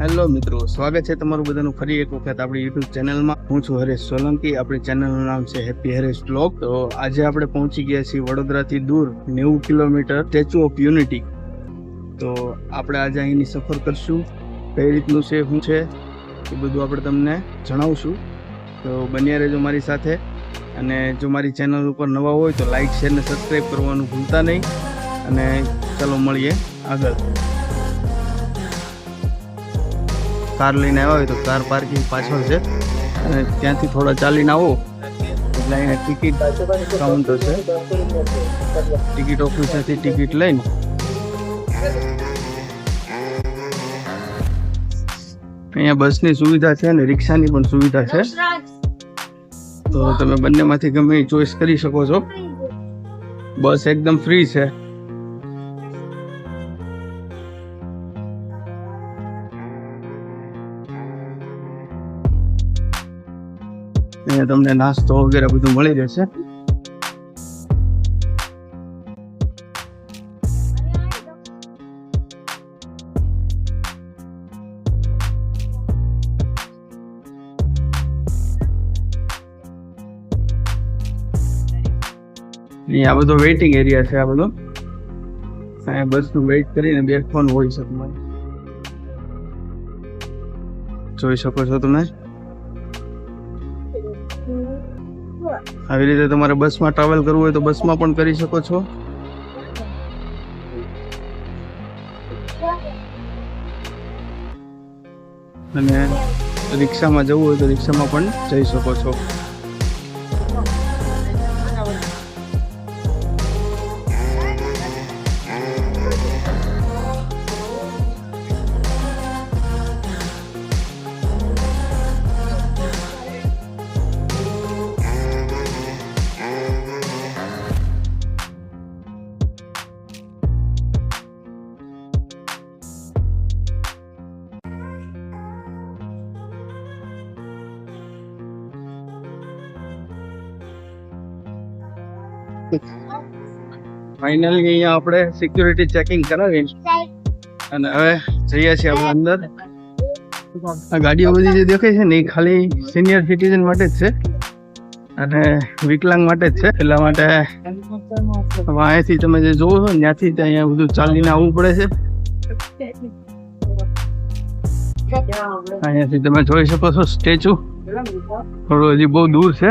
Hello મિત્રો, સ્વાગત છે તમારું બધાનું ફરી એક વખત આપણી યુટ્યુબ ચેનલમાં. હું છું હરેશ સોલંકી, આપણી ચેનલનું નામ છે હેપી હરેશ બ્લોગ તો આજે આપણે પહોંચી ગયા છીએ વડોદરાથી દૂર નેવું કિલોમીટર સ્ટેચ્યુ ઓફ યુનિટી તો આપણે આજે અહીંની સફર કરશું. કઈ રીતનું છે, શું છે, એ બધું આપણે તમને જણાવશું. તો બન્યા રહેજો મારી સાથે. અને જો મારી ચેનલ ઉપર નવા હોય તો લાઇક શેર ને સબસ્ક્રાઈબ કરવાનું ભૂલતા નહીં. અને ચાલો મળીએ આગળ. કાર લઈને આવ્યા હોય તો કાર પાર્કિંગ પાછળ છે. અને ત્યાંથી થોડા ચાલીને આવો. એટલે અહીંયા ટિકિટ કાઉન્ટર છે. ટિકિટ ઓફિસેથી ટિકિટ લઈને. અહીંયા બસની સુવિધા છે અને રિક્ષાની પણ સુવિધા છે. તો તમે બંનેમાંથી ગમે ચોઈસ કરી શકો છો. બસ એકદમ ફ્રી છે. અહીંયા તમને નાસ્તો વગેરે બધું મળી રહેશે. અહીંયા બધો વેઇટિંગ એરિયા છે આ બધો. અહીંયા બસનું વેઇટ કરીને બેસવાનું હોય શકે જોઈ શકો છો તમે? આવી રીતે તમારે બસમાં ટ્રાવેલ કરવું હોય તો બસમાં પણ કરી શકો છો. અને રિક્ષામાં જવું હોય તો રિક્ષામાં પણ જઈ શકો છો. ફાઇનલી અહીંયા આપણે સિક્યુરિટી ચેકિંગ કરાવી અને હવે જઈએ છીએ આપણે અંદર. આ ગાડીઓ બધી જે દેખાય છે ને, એ ખાલી સિનિયર સિટીઝન માટે જ છે. અને વિકલાંગ માટે જ છે. એટલા માટે અહીંયાથી તમે જે જોવો છો ત્યાંથી અહીંયા બધું ચાલીને આવવું પડે છે. અહીંયાથી તમે જોઈ શકો છો સ્ટેચ્યુ. થોડું હજી બહુ દૂર છે.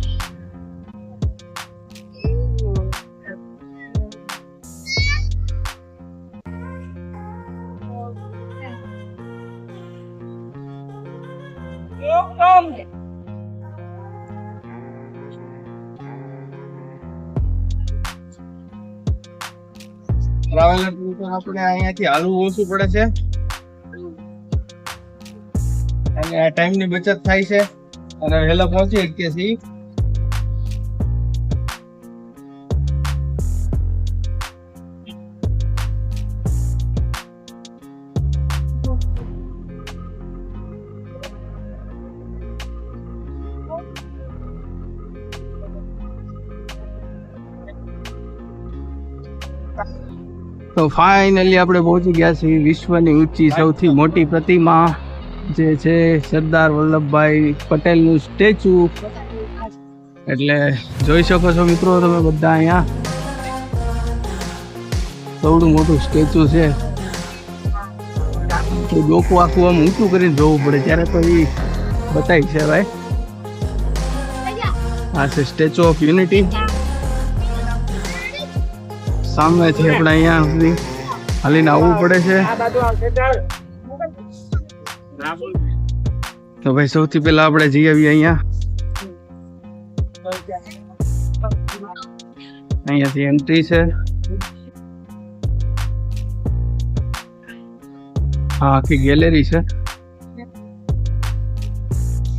ટ્રાવેલર આપણે અહીંયાથી હાલવું ઓછું પડે છે. અને આ ટાઈમની બચત થાય છે. અને વહેલા પહોંચી શકીએ છીએ તો ફાઇનલી આપણે પહોંચી ગયા છીએ વિશ્વની ઊંચી સૌથી મોટી પ્રતિમા, જે છે સરદાર વલ્લભભાઈ પટેલનું સ્ટેચ્યુ. એટલે જોઈ શકો છો મિત્રો તમે બધા અહીંયા. સૌનું મોટું સ્ટેચ્યુ છે. તો ડોકું આખું આમ ઊંચું કરીને જોવું પડે, ત્યારે તો એ બતાવી છે, ભાઈ. આ છે સ્ટેચ્યુ ઓફ યુનિટી સામેથી આપણે અહીંયા સુધી. હાલીને આવવું પડે છે. તો ભાઈ, સૌથી પહેલા આપણે જઈ આવીએ અહીંયા. અહીંયાથી એન્ટ્રી છે. હા આખી ગેલેરી છે.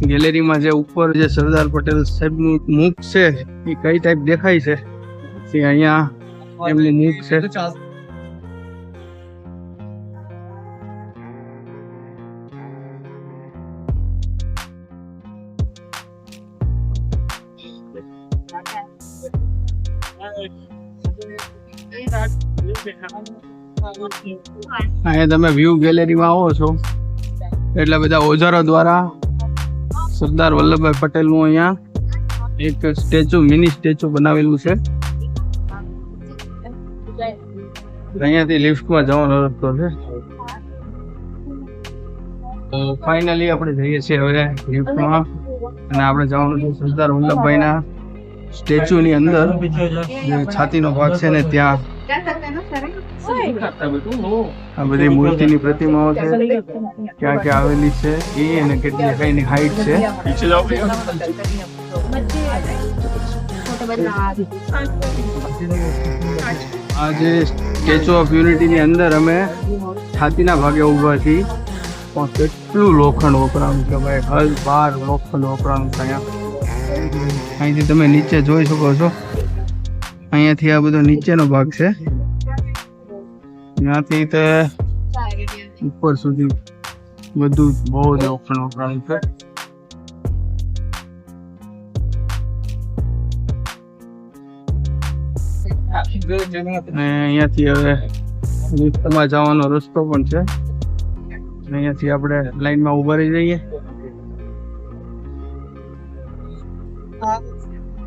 ગેલેરીમાં જે ઉપર જે સરદાર પટેલ સાહેબનું મુખ છે, એ કઈ ટાઈપ દેખાય છે? અહીંયા એમનું મુખ છે અહીંયા તમે વ્યૂ ગેલેરીમાં આવો છો. એટલે બધા ઓજારો દ્વારા સરદાર વલ્લભભાઈ પટેલનું અહીંયા એક સ્ટેચ્યુ મિની સ્ટેચ્યુ બનાવેલું છે. અહીંયાથી લિફ્ટમાં જવાનો રસ્તો છે. તો ફાઇનલી આપણે જઈએ છીએ હવે લિફ્ટમાં. અને આપણે જવાનું છે સરદાર વલ્લભભાઈના સ્ટેચ્યુની અંદર. જે છાતીનો ભાગ છે ને ત્યાં. આ બધી મૂર્તિની પ્રતિમાઓ છે. ક્યાં ક્યાં આવેલી છે એ અને કેટલી કઈની હાઈટ છે. આ જે સ્ટેચ્યુ ઓફ યુનિટીની અંદર અમે છાતીના ભાગે ઊભા છીએ. પણ કેટલું લોખંડ વપરાણું છે ભાઈ. હલ બાર લોખંડ વપરાણું છે અહીંયા. અહીંથી તમે નીચે જોઈ શકો છો. અહીંયાથી આ બધો નીચેનો ભાગ છે. ત્યાંથી તે ઉપર સુધી બધું બહુ જ લોખંડ વપરાણું છે. અને અહીંયાથી હવે લિફ્ટમાં જવાનો રસ્તો પણ છે. અહીંયાથી આપણે લાઈનમાં ઊભા રહી જઈએ.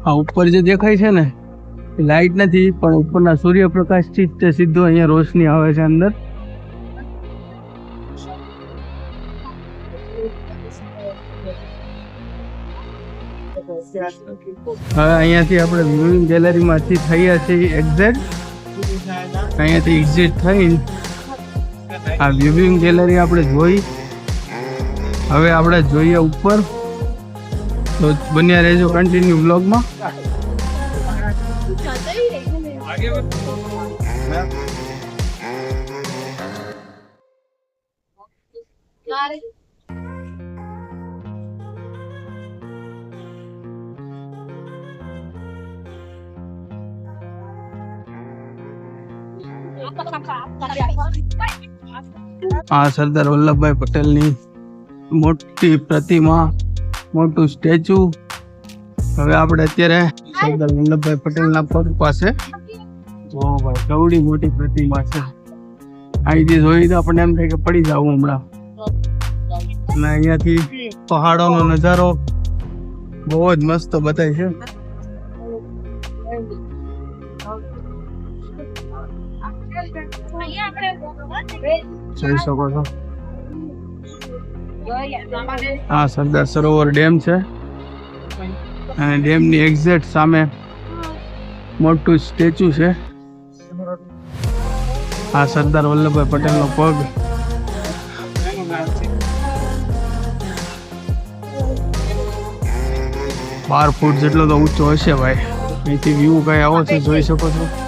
આ ઉપર જે દેખાય છે ને લાઈટ નથી, પણ ઉપરના સૂર્યપ્રકાશથી જ તે સીધો અહીંયા રોશની આવે છે અંદર. હવે અહીંયાથી આપણે વ્યુઇંગ ગેલેરીમાંથી થઈએ છીએ એક્ઝેક્ટ અહીંયાથી એક્ઝિટ થઈ. આ વ્યુઇંગ ગેલેરી આપણે જોઈ. હવે આપણે જોઈએ ઉપર. તો બન્યા રહેજો કન્ટિન્યુ બ્લોગમાં આ સરદાર વલ્લભભાઈ પટેલની મોટી પ્રતિમા મોટું સ્ટેચ્યુ. હવે આપણે અત્યારે સરદાર વલ્લભભાઈ પટેલના પગ પાસે ઓ ભાઈ કવડી મોટી પ્રતિમા છે. અહીંથી જોઈ તો આપણને એમ થાય કે પડી જાવ હમણાં. અને અહીંયાથી પહાડોનો નજારો બહુ જ મસ્ત બતાય છે. જોઈ શકો છો. આ સરદાર સરોવર ડેમ છે. અને ડેમની એક્ઝેક્ટ સામે મોટું સ્ટેચ્યુ છે. આ સરદાર વલ્લભભાઈ પટેલનો પગ. બાર ફૂટ જેટલો તો ઊંચો હશે ભાઈ. અહીંથી વ્યૂ કઈ આવો છે, જોઈ શકો છો.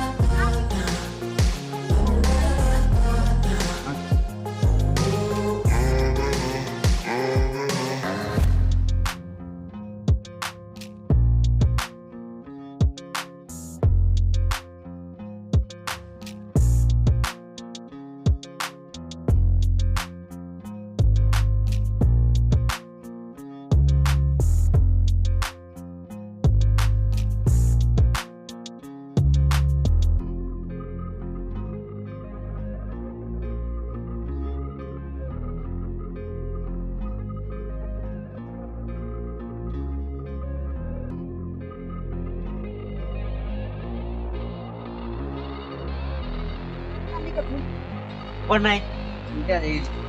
બનાય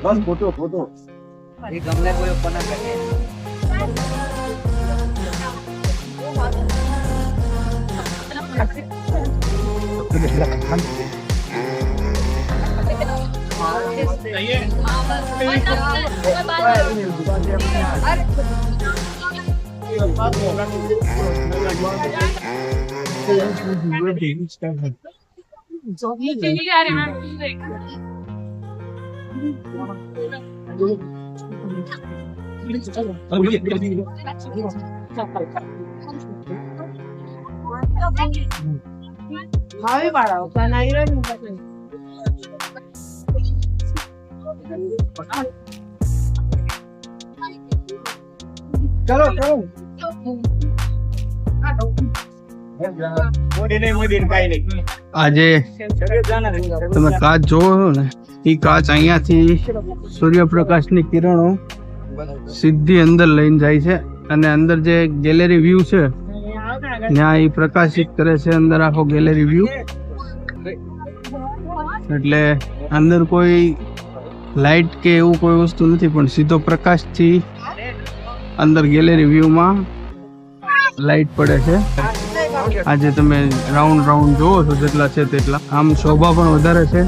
બસ ફોટો ફોટો. એ ગમલે કોઈ ઉપર ના કરે. હા ભાવે પાડાવો પણ આ હીરોઈન પાસે. ચલો ચલો આજે તમે કાચ જોવો ને એ કાચ અહીંયાથી સૂર્યપ્રકાશની કિરણો સીધી અંદર લઈને જાય છે અને અંદર જે ગેલેરી વ્યૂ છે, ત્યાં એ પ્રકાશિત કરે છે અંદર આખો ગેલેરી વ્યૂ. એટલે અંદર કોઈ લાઇટ કે એવું કોઈ વસ્તુ નથી, પણ સીધો પ્રકાશથી અંદર ગેલેરી વ્યૂમાં લાઇટ પડે છે. આજે તમે રાઉન્ડ રાઉન્ડ જોવો છો, જેટલા છે તેટલા. આમ શોભા પણ વધારે છે.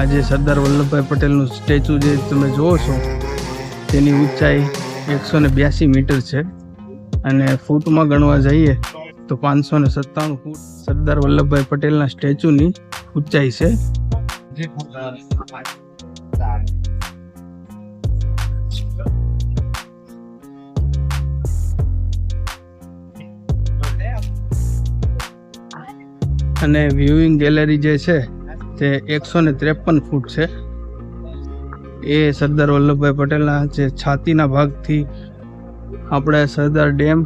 આજે સરદાર વલ્લભભાઈ પટેલનું સ્ટેચ્યુ જે તમે જોવો છો, તેની ઊંચાઈ એકસો ને બ્યાસી મીટર છે. અને ફૂટમાં ગણવા જઈએ તો પાંચસો ને સત્તાણું ફૂટ સરદાર વલ્લભભાઈ પટેલના સ્ટેચ્યુની ઊંચાઈ છે. અને વ્યુઇંગ ગેલેરી જે છે, તે એકસો ને ત્રેપન ફૂટ છે. એ સરદાર વલ્લભભાઈ પટેલના જે છાતીના ભાગથી આપણે સરદાર ડેમ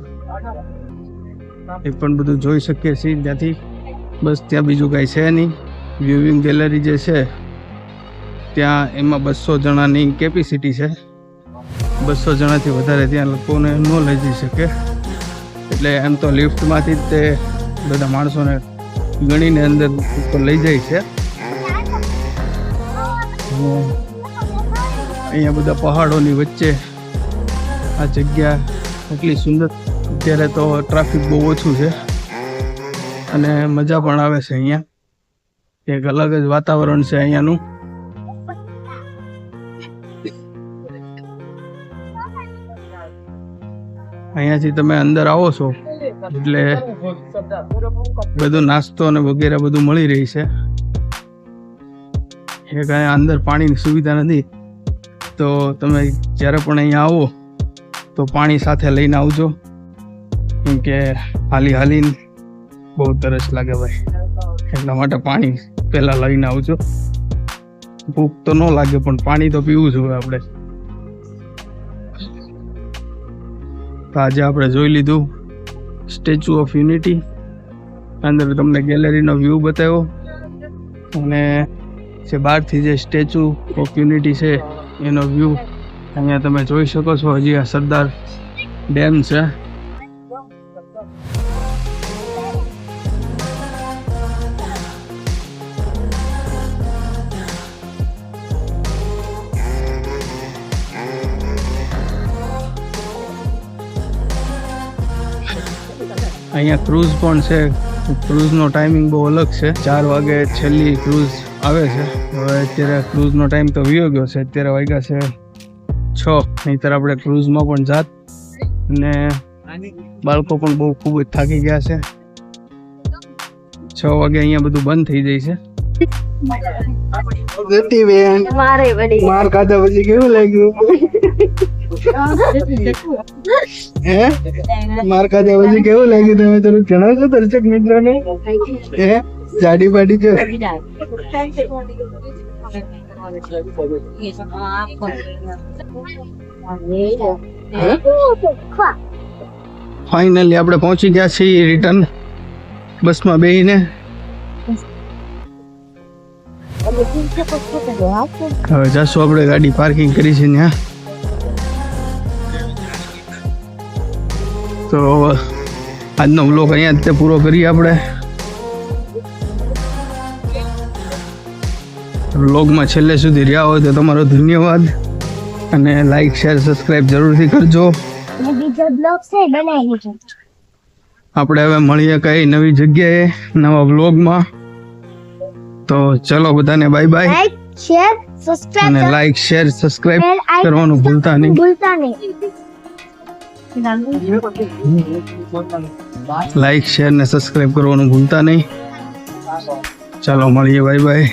એ પણ બધું જોઈ શકીએ છીએ ત્યાંથી. બસ ત્યાં બીજું કાંઈ છે નહીં. વ્યુવિંગ ગેલેરી જે છે, ત્યાં એમાં બસો જણાની કેપેસિટી છે. બસો જણાથી વધારે ત્યાં લોકોને ન લઈ જઈ શકે. એટલે એમ તો લિફ્ટમાંથી જ તે બધા માણસોને ગણીને અંદર ઉપર લઈ જાય છે. અહીંયા બધા પહાડોની વચ્ચે આ જગ્યા એટલી સુંદર. અત્યારે તો ટ્રાફિક બહુ ઓછું છે અને મજા પણ આવે છે અહીંયા. એક અલગ જ વાતાવરણ છે અહીંયાનું. અહીંયાથી તમે અંદર આવો છો. એટલે બધું નાસ્તો અને વગેરે બધું મળી રહી છે. એ કાંઈ અંદર પાણીની સુવિધા નથી. તો તમે જ્યારે પણ અહીંયા આવો, તો પાણી સાથે લઈને આવજો. કેમ કે હાલી હાલીને બહુ તરસ લાગે ભાઈ. એટલા માટે પાણી પહેલાં લઈને આવજો. ભૂખ તો ન લાગે, પણ પાણી તો પીવું જોઈએ આપણે. આજે આપણે જોઈ લીધું. Statue of unity. અંદર તમને ગેલેરીનો વ્યૂ બતાવ્યો. અને જે બહારથી જે સ્ટેચ્યુ ઓફ યુનિટી છે, એનો વ્યૂ અહીંયા તમે જોઈ શકો છો. હજી આ સરદાર ડેમ છે. અહીંયા ક્રૂઝ પણ છે. ક્રૂઝનો ટાઈમિંગ બહુ અલગ છે. ચાર વાગે છેલ્લી ક્રૂઝ આવે છે. હવે અત્યારે ક્રૂઝનો ટાઈમ તો વિયો ગયો છે. અત્યારે વાગ્યા છે છ. નહીતર આપણે ક્રૂઝમાં પણ જાત. અને બાળકો પણ બહુ ખૂબ જ થાકી ગયા છે. છ વાગે અહીંયા બધું બંધ થઈ જાય છે. બેન. મારે માર ખાધા પછી કેવું લાગ્યું? હે? માર પછી કેવું લાગ્યું તમે થોડું જણાવશો દર્શક મિત્રોને? હે? જાડી પાડી છે. ફાઇનલી આપણે પહોંચી ગયા છીએ રિટર્ન બસમાં બેહીને. હવે જશું આપણે ગાડી પાર્કિંગ કરી છે ત્યાં તો આજનો બ્લોક અહીંયા જ તે પૂરો કરીએ આપણે. બ્લોગમાં છેલ્લે સુધી રહ્યા હોય તો તમારો ધન્યવાદ અને લાઈક શેર સબસ્ક્રાઈબ જરૂરથી કરજો. આપણે હવે મળીએ કઈ નવી જગ્યાએ નવા વ્લોગમાં તો ચલો બધાને બાય બાય લાઈક શેર અને સબસ્ક્રાઇબ લાઈક શેર સબસ્ક્રાઇબ કરવાનું ભૂલતા નહીં. ભૂલતા નહીં. લાઈક શેર ને સબસ્ક્રાઇબ કરવાનું ભૂલતા નહીં. ચાલો મળીએ. Bye bye